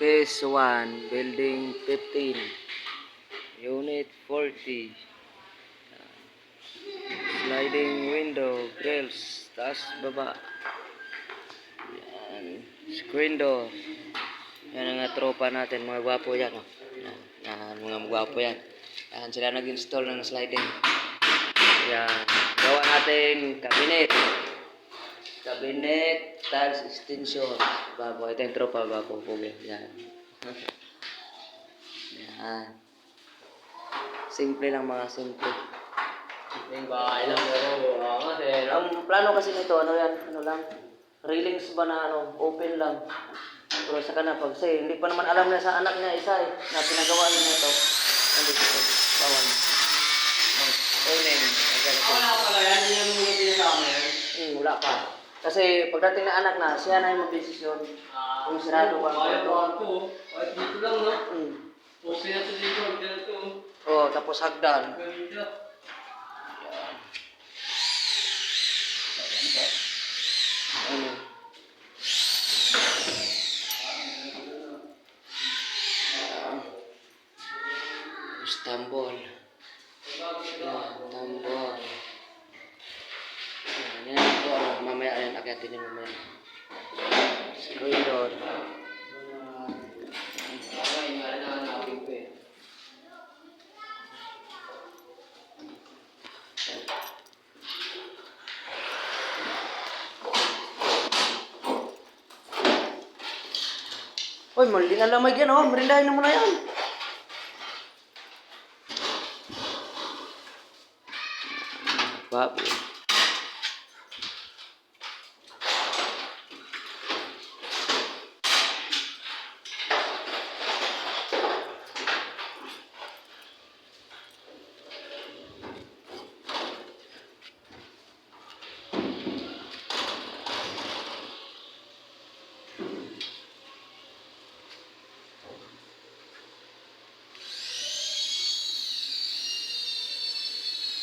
Phase 1, Building 15, Unit 40. Yan. Sliding window, grills, taas, baba. Yan. Screen door. Yan ang mga tropa natin, mga gwapo yan. Oh. Yan, mga gwapo yan. Yan, sila nag-install ng sliding. Yan. Gawa natin cabinet. Cabinet, tiles extension. Babo, ito yung tropa, babo, pugi. Yan. Yan. Simple lang mga simple. Yung bahay lang pero uh, kasi Ang plano kasi nito, ano yan, ano lang, railings ba na ano, open lang. Pero sa kana pag say, hindi pa naman alam na sa anak niya isa eh, na pinagawa niya ito. Ano dito? Bawal. Open. wala pala yan, yun yung mga pinasama yan. Hmm, wala pa. Kasi pagdating na anak na, siya na yung magdesisyon. Ah, Kung sarado ba? Kaya ba ito? Kahit dito lang no? Hmm. Poste na ito dito, dito. Oh, tapos hagdan. Ganito. Ano? Istanbul. Yan, tambol. Yan, yan ito. Ano, mamaya, ayan, akyatin niyo mamaya. Screen. Uy, mali na lamay yan, oh. Merindahin na mo na yan. Baboy.